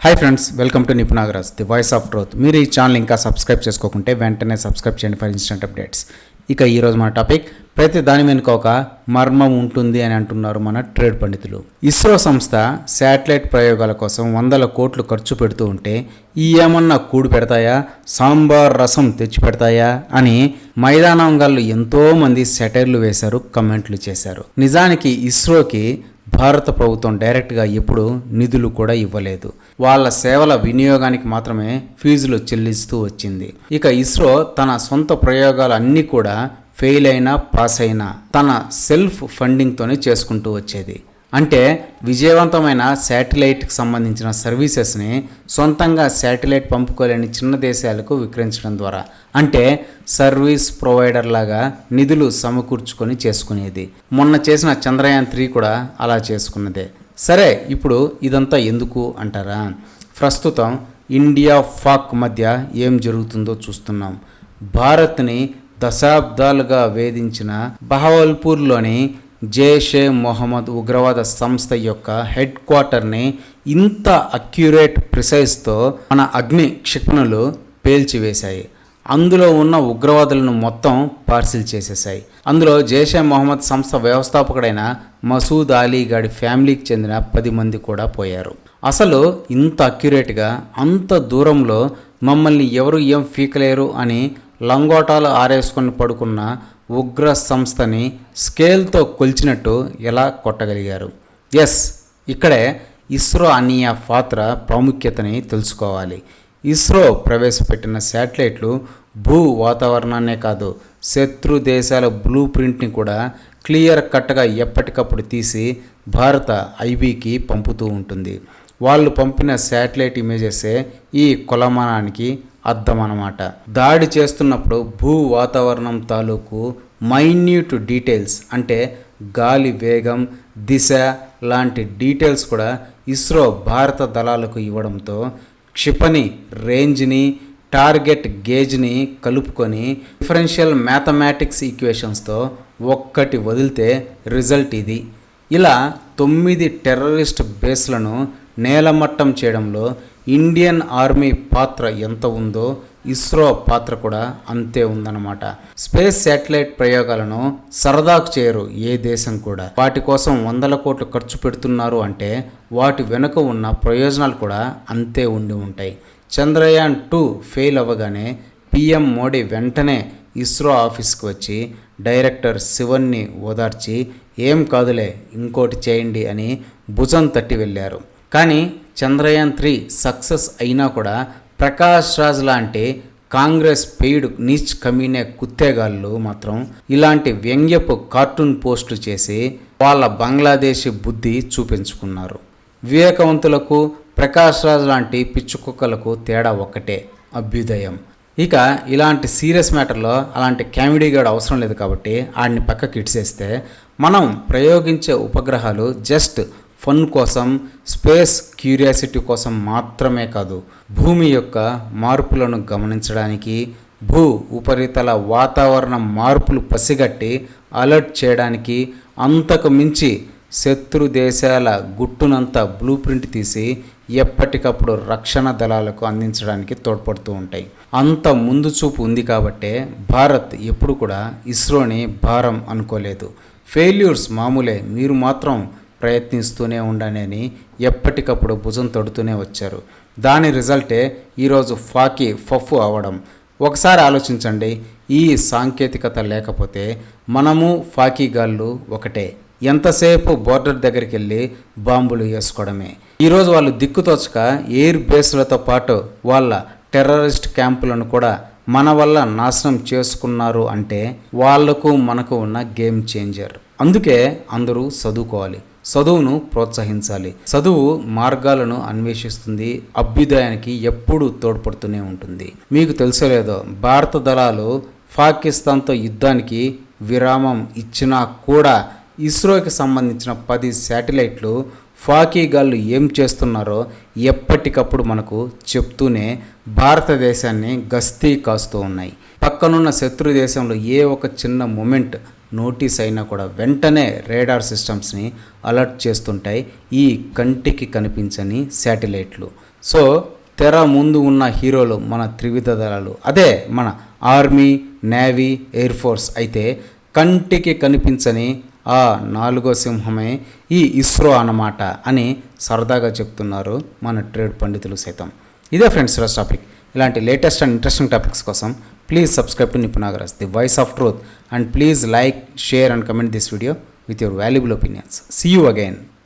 Hi friends welcome to Nipunagaraj the voice of growth మీరు ఈ channel ఇంకా subscribe చేసుకోకుంటే వెంటనే సబ్స్క్రైబ్ చేయండి ఫర్ ఇన్స్టెంట్ అప్డేట్స్ ఇక ఈరోజు మన టాపిక్ ప్రతి దాని వెనుక ఒక మర్మం ఉంటుంది అని అంటున్నారు మన ట్రేడ్ పండితులు. ఇస్రో సంస్థ శాటిలైట్ ప్రయోగాల కోసం వందల కోట్లు ఖర్చు పెడుతూ ఉంటే ఈ ఏమన్నా కూడు పెడతాయా? సాంబార్ రసం తెచ్చి పెడతాయా? అని మైదానం ఎంతోమంది ఎంతో మంది సెటైర్లు వేశారు కమెంట్లు చేశారు. నిజానికి ఇస్రోకి భారత ప్రభుత్వం డైరెక్ట్గా ఎప్పుడు నిధులు కూడా ఇవ్వలేదు. వాళ్ళ సేవల వినియోగానికి మాత్రమే ఫీజులు చెల్లిస్తూ వచ్చింది. ఇక ఇస్రో తన సొంత ప్రయోగాలు అన్నీ కూడా ఫెయిల్ అయినా పాస్ అయినా తన సెల్ఫ్ ఫండింగ్తోనే చేసుకుంటూ వచ్చేది. అంటే విజయవంతమైన శాటిలైట్కి సంబంధించిన సర్వీసెస్ని సొంతంగా శాటిలైట్ పంపుకోలేని చిన్న దేశాలకు విక్రయించడం ద్వారా. అంటే సర్వీస్ ప్రొవైడర్ లాగా నిధులు సమకూర్చుకొని చేసుకునేది. మొన్న చేసిన చంద్రయాన్ త్రీ కూడా అలా చేసుకున్నదే. సరే ఇప్పుడు ఇదంతా ఎందుకు అంటారా? ప్రస్తుతం ఇండియా ఫాక్ మధ్య ఏం జరుగుతుందో చూస్తున్నాం. భారత్ని దశాబ్దాలుగా వేధించిన బహవల్పూర్లోని జైషే మొహమ్మద్ ఉగ్రవాద సంస్థ యొక్క హెడ్ క్వార్టర్ని ఇంత అక్యురేట్ ప్రిసైజ్తో మన అగ్ని క్షిపణులు పేల్చివేశాయి. అందులో ఉన్న ఉగ్రవాదులను మొత్తం పార్సిల్ చేసేశాయి. అందులో జైషే మొహమ్మద్ సంస్థ వ్యవస్థాపకుడైన మసూద్ అలీ గాడి ఫ్యామిలీకి చెందిన పది మంది కూడా పోయారు. అసలు ఇంత అక్యురేట్గా అంత దూరంలో మమ్మల్ని ఎవరు ఏం ఫీకలేరు అని లంగోటాలు ఆరేసుకొని పడుకున్న ఉగ్ర సంస్థని స్కేల్తో కొలిచినట్టు ఎలా కొట్టగలిగారు? ఎస్ ఇక్కడే ఇస్రో అనియ పాత్ర ప్రాముఖ్యతని తెలుసుకోవాలి. ఇస్రో ప్రవేశపెట్టిన శాటిలైట్లు భూ వాతావరణాన్నే కాదు శత్రు దేశాల బ్లూ ప్రింట్ని కూడా క్లియర్ కట్గా ఎప్పటికప్పుడు తీసి భారత ఐబీకి పంపుతూ ఉంటుంది. వాళ్ళు పంపిన శాటిలైట్ ఇమేజెసే ఈ కొలమానానికి అర్థం అన్నమాట దాడి చేస్తున్నప్పుడు భూ వాతావరణం తాలూకు మైన్యూట్ డీటెయిల్స్ అంటే గాలి వేగం దిశ లాంటి డీటెయిల్స్ కూడా ఇస్రో భారత దళాలకు ఇవ్వడంతో క్షిపణి రేంజ్ని టార్గెట్ గేజ్ని కలుపుకొని డిఫరెన్షియల్ మ్యాథమెటిక్స్ ఈక్వేషన్స్తో ఒక్కటి వదిలితే రిజల్ట్ ఇది. ఇలా తొమ్మిది టెర్రరిస్ట్ బేస్లను నేలమట్టం చేయడంలో ఇండియన్ ఆర్మీ పాత్ర ఎంత ఉందో ఇస్రో పాత్ర కూడా అంతే ఉందన్నమాట. స్పేస్ శాటిలైట్ ప్రయోగాలను సరదాకు చేయరు ఏ దేశం కూడా. వాటి కోసం వందల కోట్లు ఖర్చు పెడుతున్నారు అంటే వాటి వెనుక ఉన్న ప్రయోజనాలు కూడా అంతే ఉండి ఉంటాయి. చంద్రయాన్ టూ ఫెయిల్ అవ్వగానే పిఎం మోడీ వెంటనే ఇస్రో ఆఫీస్కి వచ్చి డైరెక్టర్ శివన్ని ఓదార్చి ఏం కాదులే ఇంకోటి చేయండి అని భుజం తట్టి వెళ్ళారు. కానీ చంద్రయాన్ త్రీ సక్సెస్ అయినా కూడా ప్రకాష్ రాజ్ లాంటి కాంగ్రెస్ పెయిడ్ నీచ్ కమీనే కుత్తేగాళ్ళు మాత్రం ఇలాంటి వ్యంగ్యపు కార్టూన్ పోస్టులు చేసి వాళ్ళ బంగ్లాదేశీ బుద్ధి చూపించుకున్నారు. వివేకవంతులకు ప్రకాష్ రాజ్ లాంటి పిచ్చుకుక్కలకు తేడా ఒక్కటే అభ్యుదయం. ఇక ఇలాంటి సీరియస్ మ్యాటర్లో అలాంటి కామెడీ గడు అవసరం లేదు కాబట్టి ఆడిని పక్కకి ఇడిసేస్తే మనం ప్రయోగించే ఉపగ్రహాలు జస్ట్ ఫన్ కోసం స్పేస్ క్యూరియాసిటీ కోసం మాత్రమే కాదు భూమి యొక్క మార్పులను గమనించడానికి భూ ఉపరితల వాతావరణ మార్పులు పసిగట్టి అలర్ట్ చేయడానికి అంతకు మించి శత్రు దేశాల గుట్టునంత బ్లూ ప్రింట్ తీసి ఎప్పటికప్పుడు రక్షణ దళాలకు అందించడానికి తోడ్పడుతూ ఉంటాయి. అంత ముందు చూపు ఉంది కాబట్టే భారత్ ఎప్పుడు కూడా ఇస్రోని భారం అనుకోలేదు. ఫెయిల్యూర్స్ మామూలే మీరు మాత్రం ప్రయత్నిస్తూనే ఉండనని ఎప్పటికప్పుడు భుజం తొడుతూనే వచ్చారు. దాని రిజల్టే ఈరోజు ఫాకి ఫఫ్ అవడం. ఒకసారి ఆలోచించండి ఈ సాంకేతికత లేకపోతే మనము ఫాకీ గాళ్ళు ఒకటే. ఎంతసేపు బోర్డర్ దగ్గరికి వెళ్ళి బాంబులు వేసుకోవడమే. ఈరోజు వాళ్ళు దిక్కుతోచక ఎయిర్ బేస్లతో పాటు వాళ్ళ టెర్రరిస్ట్ క్యాంపులను కూడా మన వల్ల నాశనం చేసుకున్నారు అంటే వాళ్ళకు మనకు ఉన్న గేమ్ చేంజర్. అందుకే అందరూ చదువుకోవాలి. చదువును ప్రోత్సహించాలి. చదువు మార్గాలను అన్వేషిస్తుంది అభ్యుదయానికి ఎప్పుడూ తోడ్పడుతూనే ఉంటుంది. మీకు తెలుసలేదో భారత దళాలు పాకిస్తాన్తో యుద్ధానికి విరామం ఇచ్చినా కూడా ఇస్రోకి సంబంధించిన పది శాటిలైట్లు ఫాకీగాళ్ళు ఏం చేస్తున్నారో ఎప్పటికప్పుడు మనకు చెప్తూనే భారతదేశాన్ని గస్తీ కాస్తూ ఉన్నాయి. పక్కనున్న శత్రు దేశంలో ఏ ఒక చిన్న మూమెంట్ నోటీస్ అయినా కూడా వెంటనే రేడార్ సిస్టమ్స్ని అలర్ట్ చేస్తుంటాయి. ఈ కంటికి కనిపించని శాటిలైట్లు. సో తెర ముందు ఉన్న హీరోలు మన త్రివిధ దళాలు. అదే మన ఆర్మీ నేవీ ఎయిర్ ఫోర్స్ అయితే కంటికి కనిపించని ఆ నాలుగో సింహమే ఈ ఇస్రో అన్నమాట అని సరదాగా చెప్తున్నారు మన ట్రేడ్ పండితులు సైతం. ఇదే ఫ్రెండ్స్ ఈరోజు టాపిక్. ఇలాంటి లేటెస్ట్ అండ్ ఇంట్రెస్టింగ్ టాపిక్స్ కోసం please subscribe to నిపుణాగరస్ the voice of truth and please like share and comment this video with your valuable opinions see you again